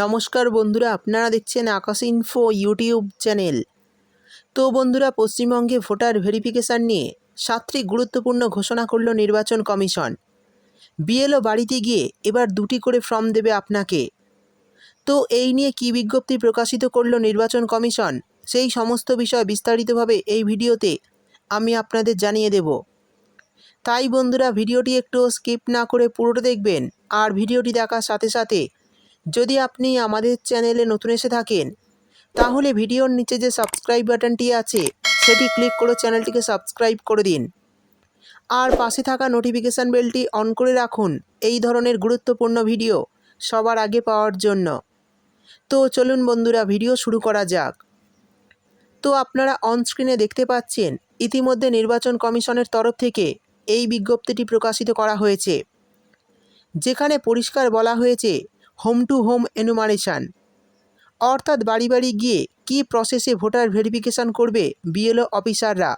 নমস্কার বন্ধুরা, আপনারা দেখছেন আকাশ ইনফো ইউটিউব চ্যানেল। তো বন্ধুরা, পশ্চিমবঙ্গে ভোটার ভেরিফিকেশান নিয়ে সাতটি গুরুত্বপূর্ণ ঘোষণা করল নির্বাচন কমিশন। বিএলও বাড়িতে গিয়ে এবার দুটি করে ফর্ম দেবে আপনাকে। তো এই নিয়ে কী বিজ্ঞপ্তি প্রকাশিত করল নির্বাচন কমিশন, সেই সমস্ত বিষয় বিস্তারিতভাবে এই ভিডিওতে আমি আপনাদের জানিয়ে দেব। তাই বন্ধুরা, ভিডিওটি একটু স্কিপ না করে পুরোটা দেখবেন, আর ভিডিওটি দেখার সাথে সাথে যদি আপনি আমাদের চ্যানেলে নতুন এসে থাকেন, তাহলে ভিডিওর নিচে যে সাবস্ক্রাইব বাটনটি আছে, সেটি ক্লিক করে চ্যানেলটিকে সাবস্ক্রাইব করে দিন। আর পাশে থাকা নোটিফিকেশান বেলটি অন করে রাখুন এই ধরনের গুরুত্বপূর্ণ ভিডিও সবার আগে পাওয়ার জন্য। তো চলুন বন্ধুরা, ভিডিও শুরু করা যাক। তো আপনারা অনস্ক্রিনে দেখতে পাচ্ছেন, ইতিমধ্যে নির্বাচন কমিশনের তরফ থেকে এই বিজ্ঞপ্তিটি প্রকাশিত করা হয়েছে। যেখানে পরিষ্কার বলা হয়েছে হোম টু হোম এনুমারেশান। অর্থাৎ বাড়ি বাড়ি গিয়ে কী প্রসেসে ভোটার ভেরিফিকেশান করবে বিএলও অফিসাররা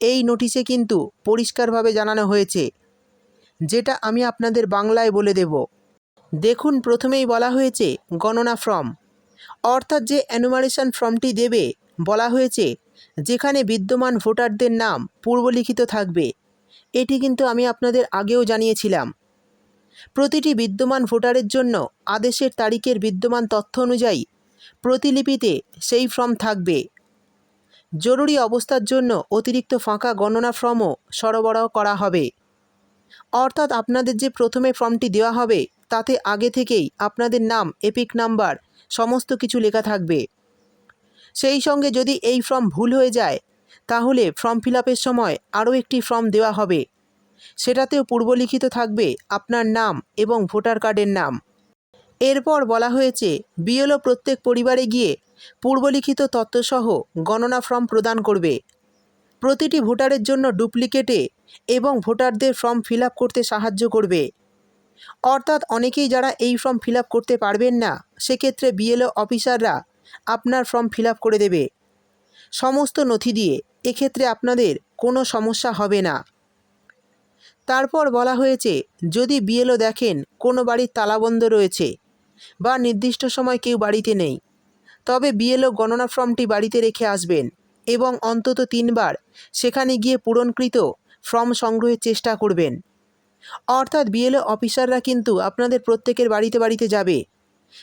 এই নোটিশে কিন্তু পরিষ্কারভাবে জানানো হয়েছে। যেটা আমি আপনাদের বাংলায় বলে দেব। দেখুন, প্রথমেই বলা হয়েছে গণনা ফর্ম অর্থাৎ যে অ্যানুমারেশন ফর্মটি দেবে, বলা হয়েছে যেখানে বিদ্যমান ভোটারদের নাম পূর্বলিখিত থাকবে। এটি কিন্তু আমি আপনাদের আগেও জানিয়েছিলাম। প্রতিটি বিদ্যমান ভোটারের জন্য আদেশের তারিখের বিদ্যমান তথ্য অনুযায়ী প্রতিলিপিতে সেই ফর্ম থাকবে। জরুরি অবস্থার জন্য অতিরিক্ত ফাঁকা গণনা ফর্মও সরবরাহ করা হবে। অর্থাৎ আপনাদের যে প্রথমে ফর্মটি দেওয়া হবে, তাতে আগে থেকেই আপনাদের নাম, এপিক নাম্বার, সমস্ত কিছু লেখা থাকবে। সেই সঙ্গে যদি এই ফর্ম ভুল হয়ে যায়, তাহলে ফর্ম ফিল সময় আরও একটি ফর্ম দেওয়া হবে। সেটাতেও পূর্বলিখিত থাকবে আপনার নাম এবং ভোটার কার্ডের নাম। এরপর বলা হয়েছে, বিএলও প্রত্যেক পরিবারে গিয়ে পূর্বলিখিত তথ্যসহ গণনা ফর্ম প্রদান করবে। প্রতিটি ভোটারের জন্য ডুপ্লিকেটে এবং ভোটারদের ফর্ম ফিল করতে সাহায্য করবে। অর্থাৎ অনেকেই যারা এই ফর্ম ফিল করতে পারবেন না, সেক্ষেত্রে বিএলও অফিসাররা আপনার ফর্ম ফিল করে দেবে। সমস্ত নথি দিয়ে, এক্ষেত্রে আপনাদের কোনো সমস্যা হবে না। তারপর বলা হয়েছে, যদি বিএলও দেখেন কোনো বাড়ির তালাবন্ধ রয়েছে বা নির্দিষ্ট সময় কেউ বাড়িতে নেই, তবে বিএলও গণনা ফর্মটি বাড়িতে রেখে আসবেন এবং অন্তত তিনবার সেখানে গিয়ে পূরণকৃত ফর্ম সংগ্রহের চেষ্টা করবেন। অর্থাৎ বিএলও অফিসাররা কিন্তু আপনাদের প্রত্যেকের বাড়িতে বাড়িতে যাবে।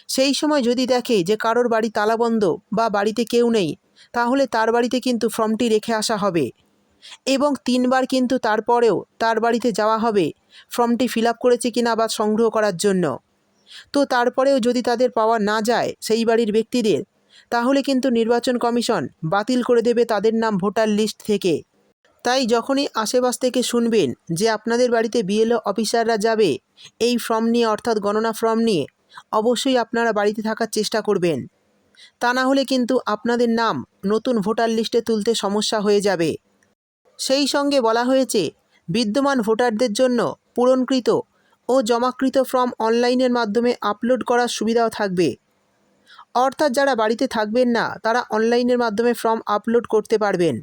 সেই সময় যদি দেখে যে কারোর বাড়ি তালাবন্ধ বা বাড়িতে কেউ নেই, তাহলে তার বাড়িতে কিন্তু ফর্মটি রেখে আসা হবে। এবং তিনবার কিন্তু তারপরেও তার বাড়িতে যাওয়া হবে। ফর্মটি ফিল আপ করেছে কিনা বা সংগ্রহ করার জন্য। তো তারপরেও যদি তাদের পাওয়া না যায় সেই বাড়ির ব্যক্তিদের, তাহলে কিন্তু নির্বাচন কমিশন বাতিল করে দেবে তাদের নাম ভোটার লিস্ট থেকে। তাই যখনই আশেপাশ থেকে শুনবেন যে আপনাদের বাড়িতে বিএলও অফিসাররা যাবে, এই ফর্ম নিয়ে অর্থাৎ গণনা ফর্ম নিয়ে অবশ্যই আপনারা বাড়িতে থাকার চেষ্টা করবেন। তা না হলে কিন্তু আপনাদের নাম নতুন ভোটার লিস্টে তুলতে সমস্যা হয়ে যাবে। সেই সঙ্গে বলা হয়েছে, বিদ্যমান ভোটারদের জন্য পূরণকৃত ও জমাকৃত ফর্ম অনলাইনের মাধ্যমে আপলোড করার সুবিধাও থাকবে। অর্থাৎ যারা বাড়িতে থাকবেন না, তারা অনলাইনের মাধ্যমে ফর্ম আপলোড করতে পারবেন।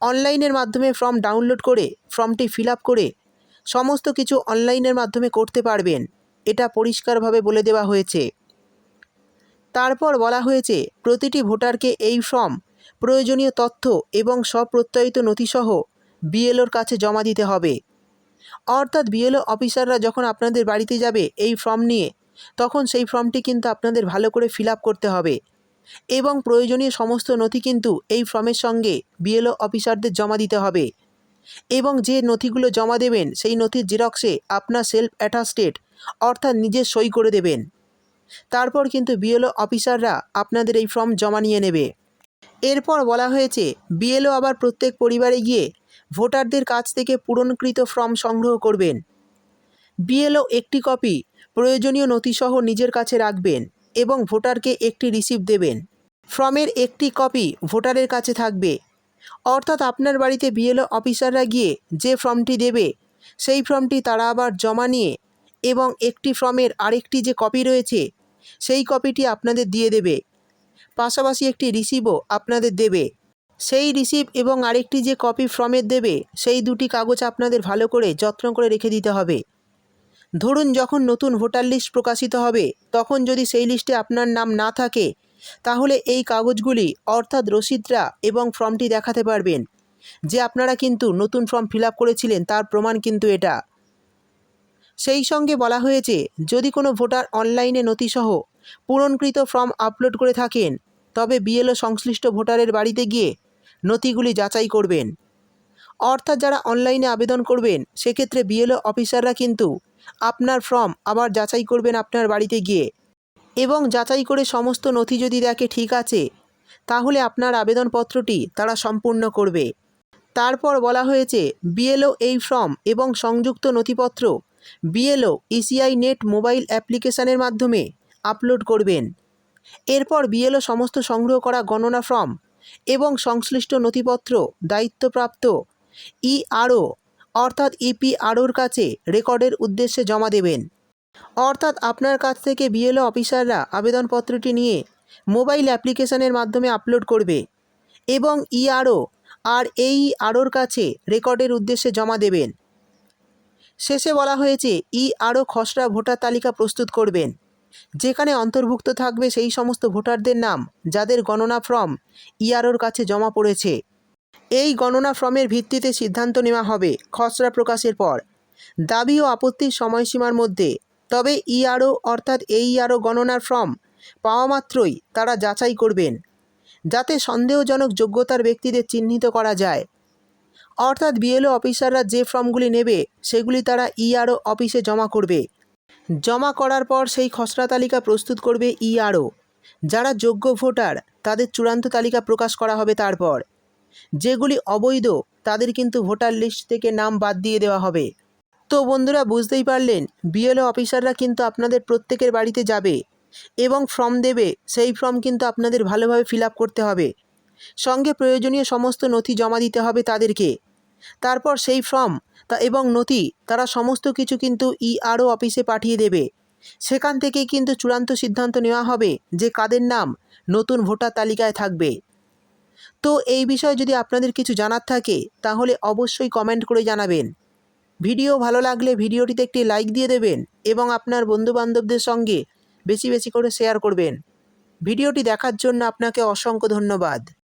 অনলাইনের মাধ্যমে ফর্ম ডাউনলোড করে, ফর্মটি ফিল করে সমস্ত কিছু অনলাইনের মাধ্যমে করতে পারবেন, এটা পরিষ্কারভাবে বলে দেওয়া হয়েছে। তারপর বলা হয়েছে, প্রতিটি ভোটারকে এই ফর্ম প্রয়োজনীয় তথ্য এবং স্বপ্রত্যয়িত নথিসহ বিএলওর কাছে জমা দিতে হবে। অর্থাৎ বিএলও অফিসাররা যখন আপনাদের বাড়িতে যাবে এই ফর্ম নিয়ে, তখন সেই ফর্মটি কিন্তু আপনাদের ভালো করে ফিল করতে হবে। এবং প্রয়োজনীয় সমস্ত নথি কিন্তু এই ফর্মের সঙ্গে বিএলও অফিসারদের জমা দিতে হবে। এবং যে নথিগুলো জমা দেবেন, সেই নথির জেরক্সে আপনার সেলফ অ্যাটাস্টেড অর্থাৎ নিজের সই করে দেবেন। তারপর কিন্তু বিএলও অফিসাররা আপনাদের এই ফর্ম জমা নিয়ে নেবে। এরপর বলা হয়েছে, বিএলও আবার প্রত্যেক পরিবারে গিয়ে ভোটারদের কাছ থেকে পূরণকৃত ফর্ম সংগ্রহ করবেন। বিএলও একটি কপি প্রয়োজনীয় নথিসহ নিজের কাছে রাখবেন এবং ভোটারকে একটি রিসিপ্ট দেবেন। ফর্মের একটি কপি ভোটারের কাছে থাকবে। অর্থাৎ আপনার বাড়িতে বিএলও অফিসাররা গিয়ে যে ফর্মটি দেবে, সেই ফর্মটি তারা আবার জমা নিয়ে এবং একটি ফর্মের আরেকটি যে কপি রয়েছে, সেই কপিটি আপনাদের দিয়ে দেবে। পাশাপাশি একটি রিসিভও আপনাদের দেবে। সেই রিসিভ এবং আরেকটি যে কপি ফর্মের দেবে, সেই দুটি কাগজ আপনাদের ভালো করে যত্ন করে রেখে দিতে হবে। ধরুন, যখন নতুন ভোটার লিস্ট প্রকাশিত হবে, তখন যদি সেই লিস্টে আপনার নাম না থাকে, তাহলে এই কাগজগুলি অর্থাৎ রসিদরা এবং ফর্মটি দেখাতে পারবেন, যে আপনারা কিন্তু নতুন ফর্ম ফিল করেছিলেন, তার প্রমাণ কিন্তু এটা। সেই সঙ্গে বলা হয়েছে, যদি কোনো ভোটার অনলাইনে নথিসহ পূরণকৃত ফর্ম আপলোড করে থাকেন তবে বিএলও সংশ্লিষ্ট ভোটারের বাড়িতে গিয়ে নথিগুলি যাচাই করবেন। অর্থাৎ যারা অনলাইনে আবেদন করবেন, সেক্ষেত্রে বিএলও অফিসাররা কিন্তু আপনার ফর্ম আবার যাচাই করবেন আপনার বাড়িতে গিয়ে। এবং যাচাই করে সমস্ত নথি যদি দেখে ঠিক আছে, তাহলে আপনার আবেদনপত্রটি তারা সম্পূর্ণ করবে। তারপর বলা হয়েছে, বিএলও এই ফর্ম এবং সংযুক্ত নথিপত্র বিএলও ইসিআই নেট মোবাইল অ্যাপ্লিকেশনের মাধ্যমে আপলোড করবেন। এরপর বিএলও সমস্ত সংগ্রহ করা গণনা ফর্ম এবং সংশ্লিষ্ট নথিপত্র দায়িত্বপ্রাপ্ত ইআরও অর্থাৎ ইপিআরওর কাছে রেকর্ডের উদ্দেশ্যে জমা দেবেন। অর্থাৎ আপনার কাছ থেকে বিএলও অফিসাররা আবেদনপত্রটি নিয়ে মোবাইল অ্যাপ্লিকেশনের মাধ্যমে আপলোড করবে এবং ইআরও আর এই আরওর কাছে রেকর্ডের উদ্দেশ্যে জমা দেবেন। শেষে বলা হয়েছে ই আরও খসড়া ভোটার তালিকা প্রস্তুত করবেন। যেখানে অন্তর্ভুক্ত থাকবে সেই সমস্ত ভোটারদের নাম, যাদের গণনা ফর্ম ইআরওর কাছে জমা পড়েছে। এই গণনা ফর্মের ভিত্তিতে সিদ্ধান্ত নেওয়া হবে খসড়া প্রকাশের পর। দাবি ও আপত্তির সময়সীমার মধ্যে। তবে ইআরও অর্থাৎ এই আরও গণনার ফর্ম পাওয়া মাত্রই তারা যাচাই করবেন, যাতে সন্দেহজনক যোগ্যতার ব্যক্তিদের চিহ্নিত করা যায়। অর্থাৎ বিএলও অফিসাররা যে ফর্মগুলি নেবে, সেগুলি তারা ইআরও অফিসে জমা করবে। জমা করার পর সেই খসড়া তালিকা প্রস্তুত করবে ইআরও। যারা যোগ্য ভোটার, তাদের চূড়ান্ত তালিকা প্রকাশ করা হবে তারপর। যেগুলি অবৈধ, তাদের কিন্তু ভোটার লিস্ট থেকে নাম বাদ দিয়ে দেওয়া হবে। তো বন্ধুরা, বুঝতেই পারলেন, বিএলও অফিসাররা কিন্তু আপনাদের প্রত্যেকের বাড়িতে যাবে এবং ফর্ম দেবে, সেই ফর্ম কিন্তু আপনাদের ভালোভাবে ফিল করতে হবে। সঙ্গে প্রয়োজনীয় সমস্ত নথি জমা দিতে হবে তাদেরকে। তারপর সেই ফর্ম, তা এবং নথি, তারা সমস্ত কিছু কিন্তু ইআরও অফিসে পাঠিয়ে দেবে। সেখান থেকেই কিন্তু চূড়ান্ত সিদ্ধান্ত নেওয়া হবে যে কাদের নাম নতুন ভোটার তালিকায় থাকবে। তো এই বিষয়ে যদি আপনাদের কিছু জানার থাকে, তাহলে অবশ্যই কমেন্ট করে জানাবেন। ভিডিও ভালো লাগলে ভিডিওটিতে একটি লাইক দিয়ে দেবেন এবং আপনার বন্ধুবান্ধবদের সঙ্গে বেশি বেশি করে শেয়ার করবেন। ভিডিওটি দেখার জন্য আপনাকে অসংখ্য ধন্যবাদ।